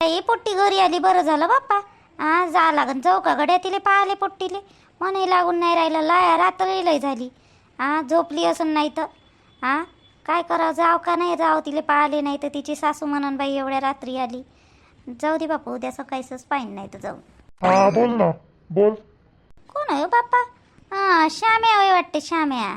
ही potty घरी आली बरं झालं बाप्पा. हा जा लागन जाऊ का गड्या तिले पाहिले पोट्टीले. मनाही लागून नाही राहिलं लाया रात्र लय झाली. हा झोपली असून नाही तर. हा काय करावं जाव का नाही जाव तिले पाहिले नाही तर. तिची सासू म्हणून बाई एवढ्या रात्री आली. जाऊ दे बापू उद्या सकाळीच पाहिजे नाही तर जाऊ. हा बोल ना. बोल. कोण आहे हो बाप्पा? हां श्याम्या होय वाटते श्याम्या.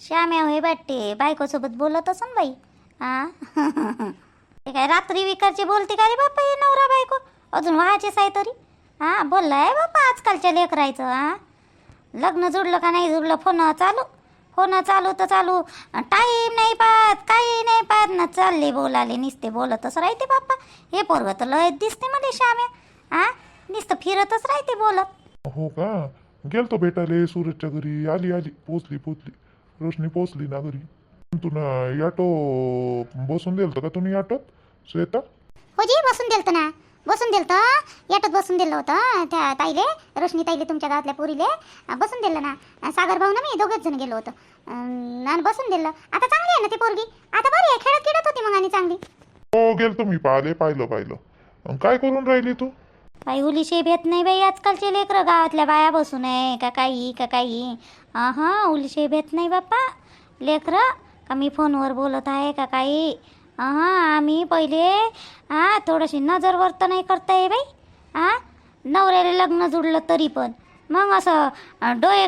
श्याम्या होय वाटते. बायकोसोबत बोलत असन बाई. हां ते काय रात्री विकारची बोलते का रे बाप्पा हे नवरा बायको? अजून व्हायचेच आहे तरी. हां बोललाय बाप्पा आजकालच्या लेकरायचं हां? लग्न जुडलं का नाही जुडलं फोन चालू. फोन चालू तर चालू. टाईम नाही पाहत काही नाही पाहत. ना चालले बोलाले निसते बोलतच राहते बाप्पा. हे पोरग तर लय दिसते मध्ये श्याम्या. हां नुसतं फिरतच राहते बोलत. हो का? गेलतो भेटायले सूरजच्या घरी. आली आली. पोचली पोचली. रोशनी पोचली ना घरी. तुला ऑटो बसून दिलतं का तुम्ही ऑटोत श्वेता? हो जी बसून दिलतं ना. बसून दिलतं. याटत बसून दिलं होतं त्या ताईले रोशनी ताईले तुमच्या गावातल्या पोरीले. बसून दिलं ना. सागर भाऊ ना मी दोघेच जण गेलो होतो. आणि बसून दिलं. आता चांगली आहे ना ती पोरगी? आता बरी आहे खेळत खेळत होती मग आणि चांगली. हो गेलतो मी पाहिले पाहिलं पाहिलं. काय करून राहिली तू? काही उलीशे भेट नाही बाई आजकालचे लेकरं गावातल्या बाया बसून आहे का काही का काही. हां उलीशे भेट नाही बाप्पा. लेकरं का मी फोनवर बोलत आहे का काही. हां आम्ही पहिले हां थोडीशी नजरवर तर नाही करता ये बाई. हां नवऱ्याला लग्न जुडलं तरी पण. मग असं डोळे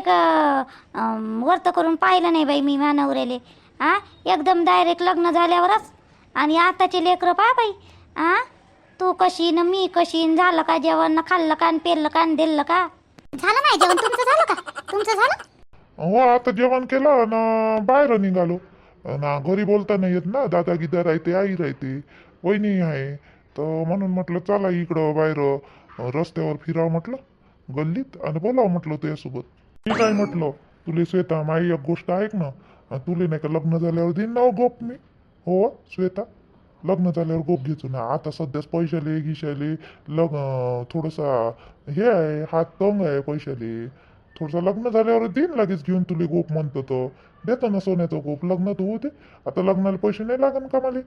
वर्त करून पाहिलं नाही बाई मी मा नवऱ्याले. हां एकदम डायरेक्ट लग्न झाल्यावरच. आणि आताचे लेकरं पहा बाई. हां तू कशी न मी कशी न झालं का जेवण न खाल्लं का पेरलं का दिलं का? झालं नाही जेवण? तुमचं झालं का? तुमचं झालं? हो आता जेवण केलं ना बाहेर निघालो. ना घरी बोलता नाही येत ना दादा गिदा राहते आई राहते वहिनी आहे. तर म्हणून म्हटलं चला इकडं बाहेर रस्त्यावर फिरावं म्हटलं गल्लीत आणि बोलावं म्हटलं तुझ्यासोबत मी काय म्हटलं तुले श्वेता माई एक गोष्ट ऐक ना तुले नाही का लग्न झाल्यावर देईन ना हो गोप मी? हो श्वेता लग्न झाल्यावर गोप घेतो ना आता सध्याच पैशाले गिशाले लग अं, थोडंसा हे आहे हात तंग आहे पैशाले. थोडंसं लग्न झाल्यावर देईन लगेच घेऊन तुले गोप म्हणतो तो. देतो ना सोन्याचं गोप लग्न तर होते. आता लग्नाला पैसे नाही लागन का मला?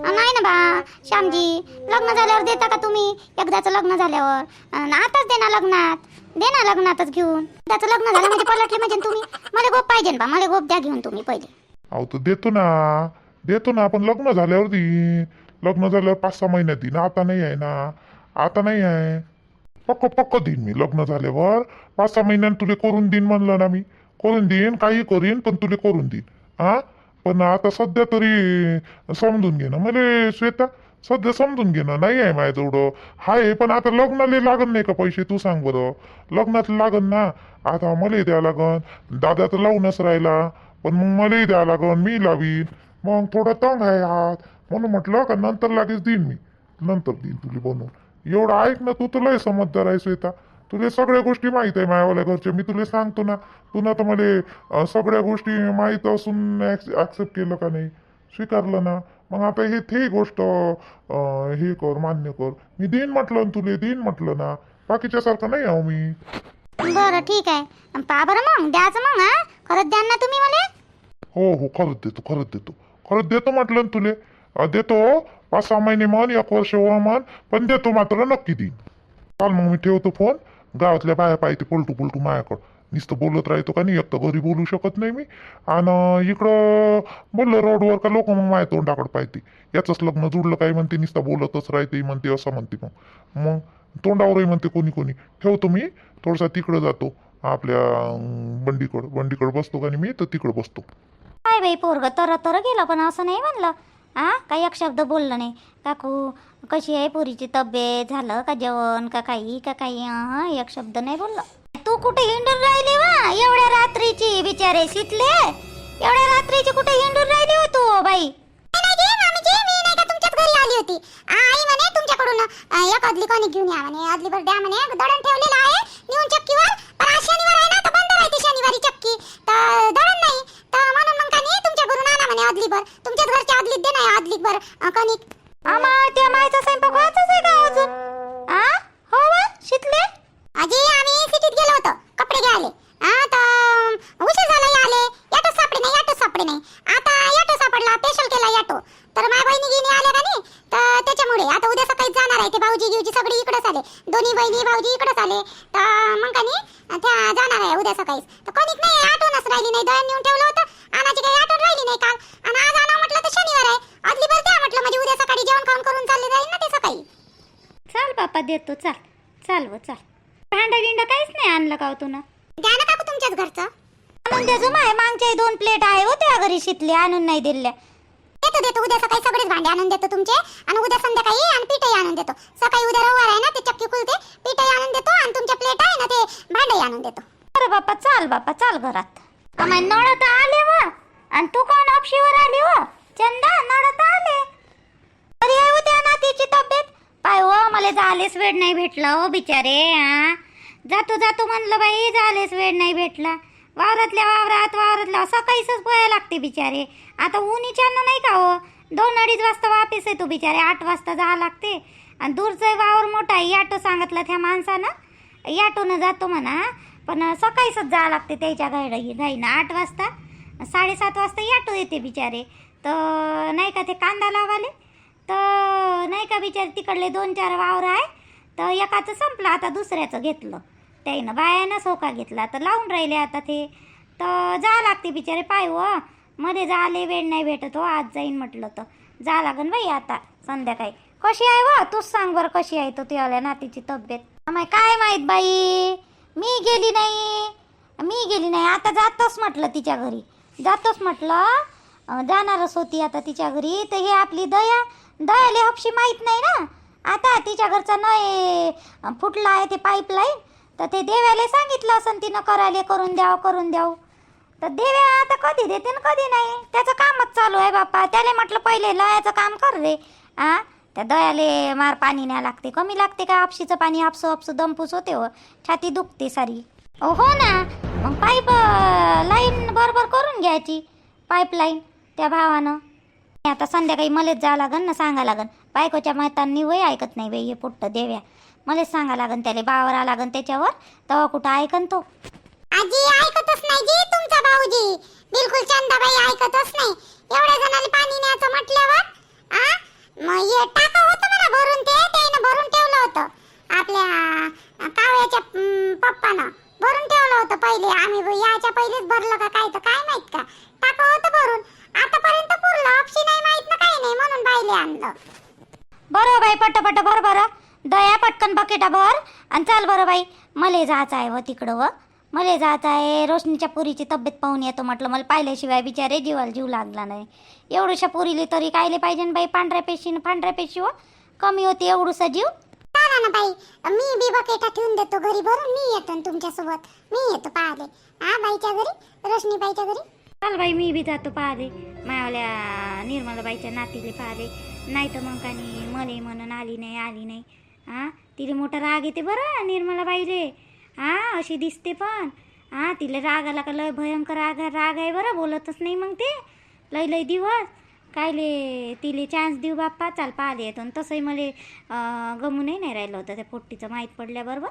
नाही ना बा श्यामजी लग्न झाल्यावर देता का तुम्ही? एकदाचं लग्न झाल्यावर. अन् आताच दे ना लग्नात. दे ना लग्नातच घेऊन. त्याचं लग्न झालं म्हणजे पलटले म्हणजे तुम्ही. मला गोप पाहिजे ना बा मला गोप द्या घेऊन तुम्ही पहिले. अहो तर देतो ना. देतो ना आपण लग्न झाल्यावर देईन लग्न झाल्यावर पाच सहा महिन्यात देईन आता नाही आहे ना. आता नाही आहे. पक्क पक्क देईन मी लग्न झाल्यावर. पाच सहा महिन्यानं तुले करून देईन म्हणलं ना मी. करून देईन काही करीन पण तुले करून देईन. हा पण आता सध्या तरी समजून घे ना. मला श्वेता सध्या समजून घे ना. नाही आहे माझ्याजवळ. हाय पण आता लग्नाला लागन नाही का पैसे? तू सांग बरं. लग्नात लागन ना. आता मलाही द्यावं लागन. दादा तर लावूनच राहिला. पण मग मलाही द्यावं लागन. मी लावीन. मग थोडा तंग आहे हात म्हणून म्हटलं का नंतर लागेच देईन मी. नंतर देईन तुला बनवून. एवढं ऐक ना तू तर लय समजदार आहे श्वेता. तुला सगळ्या गोष्टी माहीत आहे मायावाल्या घरच्या मी तुला सांगतो ना तुला तर मला सगळ्या गोष्टी माहीत असून ॲक्सेप्ट केलं का नाही? स्वीकारलं ना. मग आता हे ते गोष्ट हे कर मान्य कर. मी देईन म्हटलं ना तुले देईन म्हटलं ना. बाकीच्यासारखं नाही आहो मी. बरं ठीक आहे. पहा बरं मग द्यायचं मग हा? खरंच द्या ना तुम्ही मला? हो हो खरंच देतो खरंच देतो. खरंच देतो म्हटलं ना तुले. देतो पाच सहा महिने म्हण एक वर्ष हो म्हण पण देतो मात्र नक्की देईन. चाल मग मी ठेवतो फोन. गावातल्या बाया पाहिजे पलटू पोलटू मायाकडं. नुसतं बोलत राहतो का नाही एक तर घरी बोलू शकत नाही मी. आणि इकडं बोललं रोडवर का लोक मग माझ्या तोंडाकडे पाहिजे याचंच लग्न जुडलं काय म्हणते नुसतं बोलतच राहते म्हणते असं म्हणते मग. मग तोंडावरही म्हणते कोणी कोणी ठेवतो मी थोडासा तिकडं जातो. आपल्या बंडीकडं बंडीकडं बसतो का नाही मी तर तिकडं बसतो. काय बाई पोरग तर तर गेलं पण असं नाही म्हणलं. आ? काही एक शब्द बोललं नाही. काकू कशी आहे पोरीची तब्येत? झालं का जेवण? का काही? का काही? अहं, एक शब्द नाही बोललं. तू कुठे हिंडून राहिली वा? एवढ्या रात्रीची बिचारे शितले. एवढ्या रात्रीची कुठे हिंडून राहिली हो तू बाई? आली होती. आई म्हणे तुमच्याकडून एक अदली कोणी घेऊन या म्हणे. अदली भर द्या म्हणे. दळण ठेवलेलं आहे नेऊन चक्कीवर. पण आज शनिवार आहे ना तर बंद राहते शनिवारी चक्की. तर दळण नाही. तर म्हणून मग का नाही तुमच्या अदली भर तुमच्याच घरच्या अदलीत दे नाही अदली भर कणिक. आमा त्या मायचा स्वयंपाक व्हायचाच आहे का अजून? आ हो वा शितले? आजी आम्ही सिटीत गेलो होतो. कपडे घ्यायले. हा तर उशीर झाला आले याटो सापडे नाही याटो सापडे नाही. आता याटो सापडला स्पेशल केला याटो. तर माझ्या बहिणी गिनी आल्या का नाही? तर त्याच्यामुळे आता उद्या सकाळी जाणार आहे ते भाऊ भाऊजी गिवजी सगळे इकडेच आले दोन्ही बहिणी भाऊजी इकडेच आले तर मग का त्या जाणार आहे उद्या सकाळीच. तर कोणीच नाही आठवणच राहिली नाही. दळण नेऊन ठेवलं होतं. आणाची काही आठवण राहिली नाही काल. आणि आज आणा म्हटलं तर शनिवार आहे. आदली बरं द्या म्हटलं. म्हणजे उद्या सकाळी जेवण खाऊन करून चालले जाईल ना ते सकाळी. चाल बापा देतो. चाल. चाल व चाल. भांडा गिंडा काहीच नाही आणलं का हो तू ना द्या ना काकू तुमच्याच घरचं. आणून द्यायचं माय मागच्या दोन प्लेट आहे हो त्या घरी शितले आणून नाही दिल्या. देतो देतो. उद्या सकाळी सगळेच भांडे आणून देतो तुमचे. आणि उद्या संध्याकाळी आणि पीठही आणून देतो. सकाळी उद्या रविवार आहे ना ते चक्की खुलते पीठही आणून देतो आणि तुमच्या प्लेट आहे ना ते भांडे आणून देतो. अरे बापा चाल बापा चाल घरात. अमाय नळ तर आले व. आणि तू कोण ऑप्शीवर आली व? चंदा नळ तर आले अरे उद्या ना तिची तब्येत. पाय हो मला झालेच वेळ नाही भेटला हो बिचारे हा जातो जातो म्हणलं बाई झालेच वेळ नाही भेटला. वावरातल्या वावरात वावरातल्या सकाळीच पोहायला लागते बिचारे. आता उन्हीच्यानं नाही का हो? दोन अडीच वाजता वापस येतो बिचारे. आठ वाजता जावं लागते. आणि दूरचं वावर मोठा आहे. याटो सांगितलं त्या माणसानं. याटोनं जातो म्हणा. पण सकाळीच जावं लागते त्याच्या गाडी घाईनं आठ वाजता साडेसात वाजता याटो येते बिचारे. तर नाही का ते कांदा लावाले? तर नाही का बिचारे तिकडले दोन चार वावर आहे. तर एकाचं संपलं. आता दुसऱ्याचं घेतलं. त्याईनं बायानं सोका घेतला. तर लावून राहिले आता ते. तर जा लागते बिचारे पाय व. मध्ये जाले वेळ नाही भेटत हो आज जाईन म्हटलं तर. जा लागन बाई आता संध्याकाळी. कशी आहे व? तूच सांग बरं कशी आहे तो तुझ्या नातीची तब्येत. आम्हाला काय माहीत बाई? मी गेली नाही. मी गेली नाही. आता जातोच म्हटलं तिच्या घरी. जातोच म्हटलं. जाणारच होती आता तिच्या घरी. तर हे आपली दया. दयाले हपशी माहीत नाही ना. आता तिच्या घरचा नळ फुटला आहे ते पाईपलाईन. तर ते देव्याला सांगितलं असं तिनं करायला करून द्यावं करून द्याव. तर देव्या आता कधी देते ना कधी नाही. त्याचं कामच चालू आहे बाप्पा. त्याला म्हटलं पहिले लयाचं काम कर रे. आ? त्या दयाले मार पाणी नाही लागते. कमी लागते का? आपशीचं पाणी आपसो आपसो दमपूस होते हो. छाती दुखते सारी. हो ना. मग पाईप लाईन बरोबर करून घ्यायची. पाईपलाईन त्या भावानं. आता संध्याकाळी मलाच जावं लागन ना सांगा लागन. बायकोच्या मैतांनी वय ऐकत नाही बाई हे पुट्ट देव्या. मलाच सांगा लागन त्याला बावरा लागन त्याच्यावर. तेव्हा कुठं ऐकन तो. आजी ऐकतच नाही जी तुमचा भाऊजी. बिलकुल चंदाबाई ऐकतच नाही. एवढ्या जणांना पाणी न्यायचं म्हटल्यावर आ? मग हे टाका होतं मला भरून ते त्यानं भरून ठेवलं होतं. आपल्या कावळ्याच्या पप्पानं भरून ठेवलं होतं पहिले. आम्ही ब- याच्या पहिलेच भरलं का काय तर काय माहीत का? टाका होतं भरून. आतापर्यंत पुरलं. ऑप्शन नाही माहीत ना काही नाही म्हणून बाईले आणलं. बरं बाई पट पट भर. बरं दया पटकन बकेटा भर आणि चाल बरं बाई मले जायचं आहे व तिकडं व. मले जायचं आहे रोशनीच्या पुरीची तब्येत पाहून येतो म्हटलं मला पाहिल्याशिवाय बिचारे जीवाला जीव लागला नाही. एवढ्याशा पुरीली तरी कायले पाहिजे न बाई पांढऱ्या पेशी पांढऱ्या पेशी व. कमी होती एवढूसा जीव. चला ना बाई मी बी बकेटा ठेवून देतो घरी भरून मी येतो तुमच्यासोबत. मी येतो पाहिले हा बाईच्या घरी? रोशनी बाईच्या घरी? चाल बाई मी बी जातो पाहले मायावल्या निर्मलाबाईच्या नातीले पाहले नाही तर मग कानी मले म्हणून आली नाही आली नाही. हां? तिले मोठा राग येते बरं निर्मलाबाईले. हा अशी दिसते पण. हा तिले राग आला का लय भयंकर राग राग आहे बरं बोलतच नाही मग ते. लय लय दिवस. कायले तिले चान्स देऊ बाप्पा चाल पाहिले येतो. आणि तसंही मला गमूनही नाही राहिलं होतं त्या पोट्टीचं माहीत पडल्याबरोबर.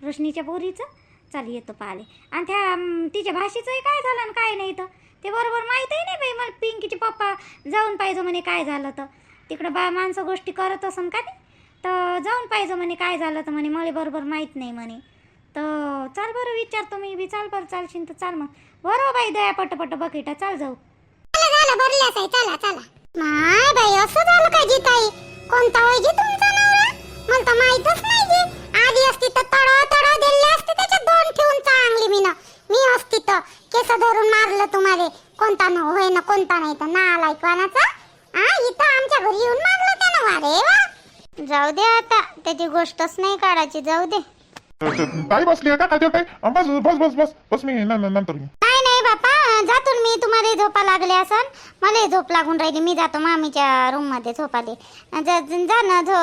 रोशनीच्या पोरीचं. चाल येतो पाहिले आणि त्या तिच्या भाषेचंही काय झालं आणि काय नाही तर ते बरोबर माहीतही नाही बाई मला पिंकीचे पप्पा जाऊन पाहिजे म्हणे काय झालं तर. तिकडं बा माणसं गोष्टी करत असन का नाही तर जाऊन पाहिजे म्हणे काय झालं तर म्हणे मला बरोबर माहीत नाही म्हणे. तर चाल बरं विचारतो मी बी. चाल बरं चालशील तर चाल मग. बरोबर हो बाई दया पटपट बकेटा चाल जाऊ. चला झालं भरल्याच आहे चला चला. माय बाई असं झालं काय जी ताई कोणता होय जी तुमचा नवरा? मला तर माहीतच नाही जी आधी असती तर तड तड दिले असते त्याच्यात दोन ठेवून चांगली मी मी असती तर केस धरून मारलं तुम्हाला. कोणता न होय ना कोणता नाही तर ना आलाय कोणाचा हा इथं आमच्या घरी येऊन मारलं त्यानं. वारे वा! जाऊ दे आता त्याची गोष्टच नाही काढायची जाऊ दे. ताई बसली आहे का ताई. बस बस बस बस बस मी न- न- नंतर मी नाही नाही बापा जातून मी तुम्हाला झोपा लागले असन. मला झोप लागून राहिली मी जातो मामीच्या रूममध्ये झोपाले. जा जा ना झो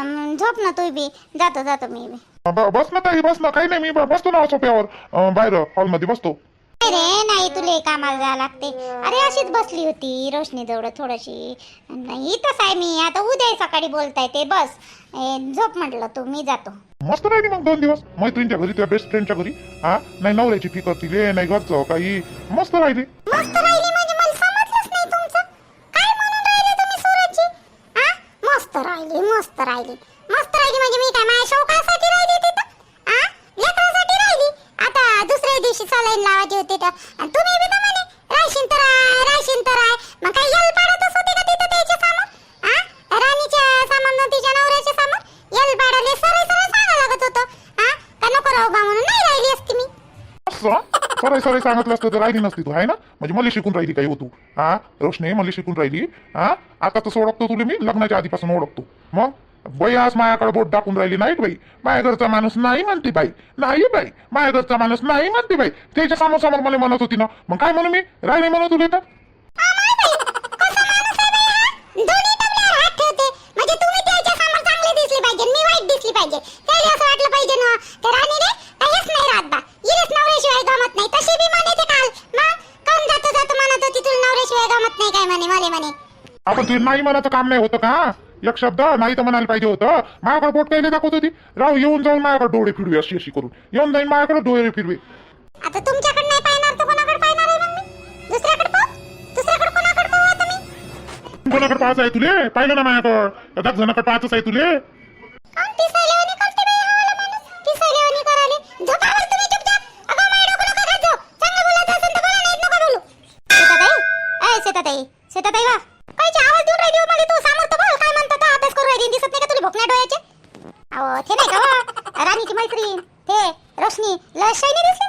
अं, झोप ना तू बी. जातो जातो मी बी. अं, ब- बस ना ताई बस ना. काही नाही मी ब- बसतो ना अं, बाहेर हॉलमध्ये बसतो. नाही रे नाही तुला कामाला जावं लागते. अरे अशीच बसली होती रोशनी जवळ थोडीशी. नाही इथंच आहे मी. आता उद्या सकाळी बोलता येते बस. ए, झोप म्हटलं तू मी जातो. मस्त राहिली मग दोन दिवस? मैत्रिणीच्या घरी त्या बेस्ट फ्रेंडच्या घरी? हा? नाही नवऱ्याची फिकर तिले नाही घरचं काही. मस्त राहिली. मस्त राहिली म्हणजे मला समजलंच नाही तुमचं. काय म्हणून राहिले तुम्ही सूरजची हा? मस्त राहिली मस्त राहिली. मस्त राहिली म्हणजे मी काय माझ्या शौकासाठी राहिली तिथं आ लेकरासाठी राहिली आता दुसऱ्या लाईन लावायची होती तर. आणि तुम्ही बी तर म्हणे राशीन तर आहे राशीन तर आहे. मग काय यल पाडतच होते का तिथं त्याचे सामान? हा राणीचे सामान तिच्या नवऱ्याचे सामान? यल पाडले सरळ सरळ सांगा लागत होतं. हा का नको राहू बा म्हणून नाही राहिली असती मी. सरळ सरळ सांगितलं असतं तर राहिली नसती तू आहे ना? म्हणजे मला शिकून राहिली काही होतू हा रोशने मला शिकून राहिली? हा आता तसं ओळखतो तुला मी लग्नाच्या आधीपासून ओळखतो. मग? बाई आज माझ्याकडे बोट टाकून राहिली नाही बाई. माझ्या घरचा माणूस नाही म्हणते बाई. नाही बाई. माझ्या घरचा माणूस नाही म्हणते बाई. त्याच्यासमोर समोर मला म्हणत होती ना. मग काय म्हणू मी? राय नाही म्हणत तुला तर? म्हणजे पाहिजे. त्याला असं वाटलं पाहिजे ना. तर राणीने काहीच नाही राहत बा इलेच नवऱ्याशिवाय गमत नाही. आपण तुला नाही म्हणायचं काम नाही होतं का? एक शब्द नाही तर म्हणायला पाहिजे होतं. माझ्याकडे बोट काही दाखवत होती. राहू येऊन जाऊन माझ्याकडे डोळे फिरवे अशी अशी करून. येऊन जाईन माझ्याकडे डोळे फिरवे. आता तुमच्याकडे नाही पाहणार तर कोणाकडे पाहणार आहे मग मी? दुसऱ्याकडे पाहू? दुसऱ्याकडे कोणाकडे पाहू आता मी? कोणाकडे पाहायचं आहे तुले? पाहिलं ना माझ्याकडं. एकाच जणाकडे पाहायचंच आहे तुले. वा. कायची आवाज देऊन राहिली हो मला तू समोर तर बोल काय म्हणतात तर अभ्यास करू राहिली दिसत नाही का तुला भोकण्या डोळ्याचे अहो ते नाही का हो? राणीची मैत्रीण ते रोशनी लय शायनी दिसली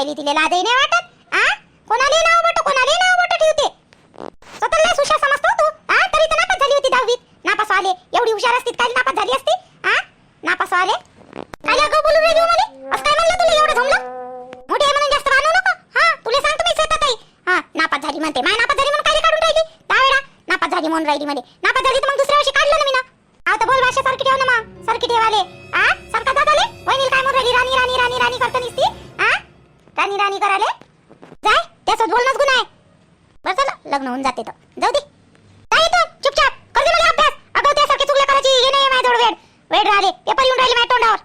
राहिली तिला लाजही नाही वाटत आ? कोणाले नाव बट कोणाले नाव बट ठेवते? स्वतःला सुशा समजतो तू आ? तरी तर नापास झाली होती दहावीत. नापास आले एवढी हुशार असती काय नापास झाली असती? आ? नापास आले काय अगं बोलू राहिली हो मला? असं काय म्हणलं तुला एवढं जमलं मोठी आहे म्हणून जास्त मानू नको. हा तुला सांगतो मी स्वतः आहे हा नापास झाली म्हणते. माय नापास झाली म्हणून काय काढून राहिली? दहा वेळा नापास झाली म्हणून राहिली मध्ये राणी राणी कराले जाय त्यासोबत बोलणंच गुन्हा आहे. बरं चला लग्न होऊन जाते तर जाऊ दे. काय येतो चुपचाप. कर दे मला अभ्यास. अगं त्यासारखी चुकल्या करायची हे नाही माझ्याजवळ वेळ वेळ राहिले पेपर येऊन राहिले माझ्या तोंडावर.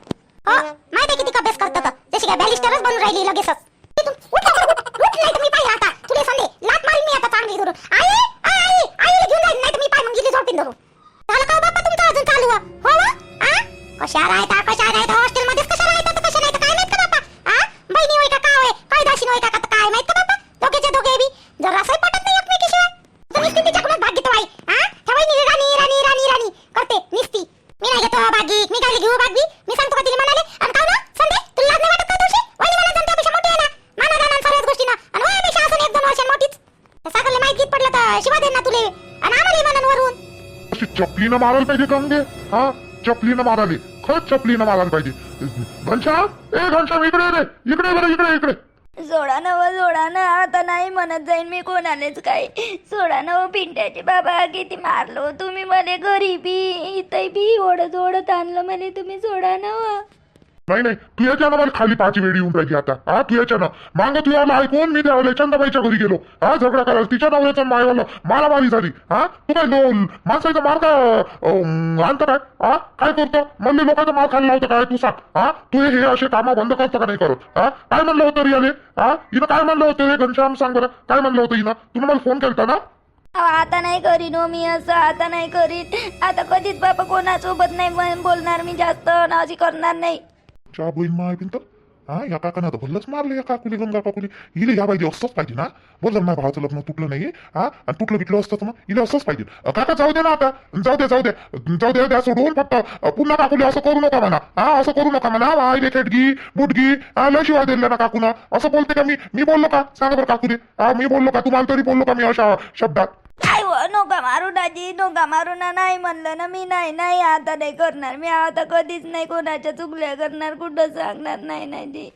हो माहिती आहे किती अभ्यास करतं तर. जशी काय बॅलिस्टरच बनून राहिली लगेचच. उठ उठ उठ नाही तर मी पाहिजे आता. तुले संदे लात मारीन मी आता चांगली धरून. आई आई आईला घेऊन जाईन नाही तर मी पाय मग गेली झोडपीन धरून. झालं का हो बाप्पा तुमचं अजून चालू? हो, हो कशा राहता कशा राहता हॉस्टेल मध्येच कशा राहता तर कशा नाही तर काय माहीत का बाप्पा आ बहिणी होय का काय होय काय होय का का काय माहीत का बाबा? दोघेच्या दोघे बी. जरा पटत नाही एकमेकीशिवाय तर निस्ती भाग घेतो आई राणी राणी राणी राणी. करते निस्ती. मी नाही घेतो मी काय घेऊ मी सांगतो का तिला म्हणाले? आणि ना संदे तुला लाज नाही वाटत का मला मोठी आहे ना माना जाणार सर्वच आणि एक दोन मोठीच. माहीत गीत पडलं तर शिवा ना तुले. आणि आम्हाला म्हणून वरून. अशी चपलीनं मारायला पाहिजे कंगे हा? चपलीनं माराली खरंच चपलीनं मारायला पाहिजे. घनश्याम ए घनश्याम इकडे रे. इकडे बरं इकडे इकडे. सोडा नव सोडा ना आता नाही म्हणत जाईन मी कोणालाच काय सोडा नव पिंट्याचे बाबा किती मारलो तुम्ही मला घरी बी इथं बी ओढत ओढत आणलं म्हणे तुम्ही सोडा नव. नाही नाही तू याच्यानं मला खाली पाच वेळी येऊन पाहिजे आता. हा तू याच्यानं मांग तू याला ऐकून मी त्यावेळेला चंदाबाईच्या घरी गेलो. हा झगडा करायला तिच्या नवऱ्याचा मायवाला. मारामारी झाली. हा तू काय लो माणसाचा मार का? आणतं काय? हा काय करतो? म्हणले लोकांचा मार खायला लावतं काय? तू सांग. हा तू हे असे काम बंद करतो का नाही करत? हा काय म्हणलं होतं रियाले? हा हिनं काय म्हणलं होतं? हे घनश्याम सांग बरं. काय म्हणलं होतं हिनं? तुम्ही मला फोन केलता ना? आता नाही करीन हो मी असं आता नाही करीन. आता कधीच बाबा कोणासोबत नाही बोलणार मी जास्त नाजी करणार नाही. च्या बहीण माय पिंत हा या काकानं तर भल्लच मारलं या काकुली गंगा काकुली. इले या पाहिजे असंच पाहिजे ना? बोल ना भावाचं लग्न तुटलं नाही. हा आणि तुटलं बिटलं असतं तर मग इले असंच पाहिजे. काका जाऊ दे ना आता. जाऊ द्या जाऊ द्या जाऊ दे द्या सोडून फक्त. पुन्हा काकुली असं करू नका म्हणा. हा असं करू नका म्हणा. हा इले खेटगी बुटगी हा लय शिवाय दिले ना काकून. असं बोलते का मी? मी बोललो का? सांगा बरं काकुली. हा मी बोललो का? तुम्हाला तरी बोललो का मी अशा शब्दात? काय हो? नोका मारू दाजी नोका मारू ना नाही म्हणलं ना मी नाही नाही आता नाही करणार. मी आता कधीच नाही कोणाच्या चुकल्या करणार कुठं सांगणार? नाही नाही.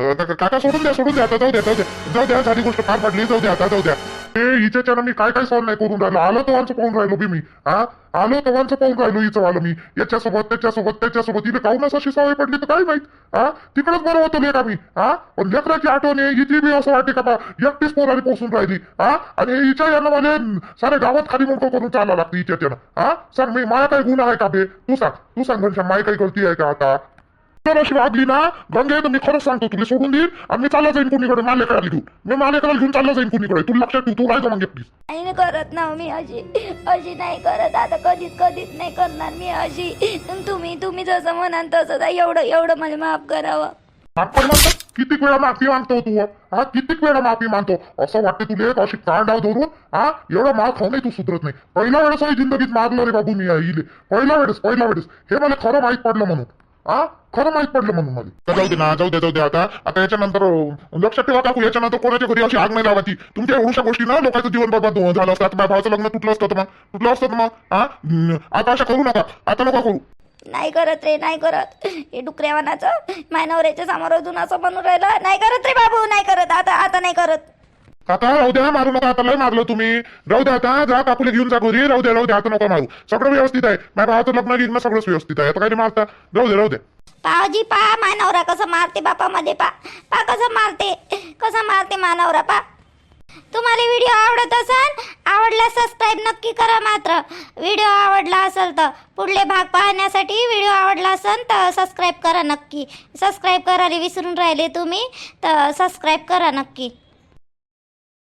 ती काका सोडून द्या सोडून द्या. आता जाऊ द्या जाऊ द्या जाऊ द्या झाली गोष्ट पार पडली जाऊ द्या आता जाऊ द्या ते हिच्याच्यानं मी काय काय सॉल्व नाही करून राहिलो? आलो तवांचं पाहून राहिलो बी मी हा आलो तवांचं पाहून राहिलो. हिचं आलो मी याच्यासोबत त्याच्यासोबत त्याच्यासोबत तिला काहून अशी सवय पडली तर काय माहीत हा? तिकडच बरं होतं लेखा मी हा पण लेकराची आठवण आहे हिची बी असं वाटते का बा एकटीच पोराने पोसून राहिली हा आणि हिच्या यानं मला सारे गावात खाली मोठं करून चालावं लागतं हिच्याच्यानं हा? सांग मी माया काय गुन्हा आहे का बे तू सांग तू सांग घनश्याम माय काही गलती आहे का? आता जर अशी वागली ना गंगे तर मी खरंच सांगतो तुला सोडून देईन आणि मी चालला जाईन कुणीकडे माले करायला घेऊन. मी माले करायला घेऊन चालला जाईन कुणीकडे. तू लक्षात ठेव तू राहायचं मग एकटीच नाही नाही करत ना मी अशी. अशी नाही करत आता कधीच कधीच नाही करणार मी अशी. तुम्ही तुम्ही जसं म्हणाल तसं एवढं एवढं मला माफ करावं. आपण म्हणतो कितीक वेळा माफी मागतो तू हा? कितीक वेळा माफी मागतो? असं वाटते तुले का अशी कांडाव धरून हा? एवढा मार खाऊ नाही तू सुधरत नाही. पहिल्या वेळेस ही जिंदगीत मारलं रे बाबू मी इले. पहिल्या वेळेस पहिल्या वेळेस. हे मला खरं माहीत पडलं म्हणून. हा खरं माहीत पडलं म्हणून मला तर जाऊ दे ना जाऊ दे जाऊ दे आता आता याच्यानंतर अं, लक्षात ठेवा काकू याच्यानंतर कोणाच्या घरी अशी आग नाही लावायची तुमच्या एवढ्या गोष्टी ना लोकांचं जीवन बरबाद हो- झालं असतं आता माझ्या भावाचं लग्न तुटलं असतं तर मग तुटलं असतं तर मग हा हम्म, आता अशा करू नका आता नका करू नाही करत रे नाही करत हे डुकऱ्यावानाचं माय नवऱ्याच्या समोर अजून असं बनून राहिलं नाही करत रे बाबू नाही करत आता आता नाही करत आता राहू द्या मारू नका आता लय मारलं तुम्ही. राहू द्या आता जा काकुले घेऊन जा घरी राहू द्या राहू द्या आता नका मारू. सगळं व्यवस्थित आहे. माझ्या भावाचं लग्न गिग्न सगळंच व्यवस्थित आहे. आता काय मारता? राहू दे राहू द्या पावजी पा मानवरा कसं मारते बापामध्ये पा. पा कसं मारते कसं मारते मानवरा पा. तुम्हाला व्हिडिओ आवडत असेल आवडला सबस्क्राईब नक्की करा मात्र. व्हिडिओ आवडला असेल तर पुढले भाग पाहण्यासाठी व्हिडिओ आवडला असेल तर सबस्क्राईब करा नक्की. सबस्क्राईब करायला विसरून राहिले तुम्ही तर सबस्क्राईब करा नक्की.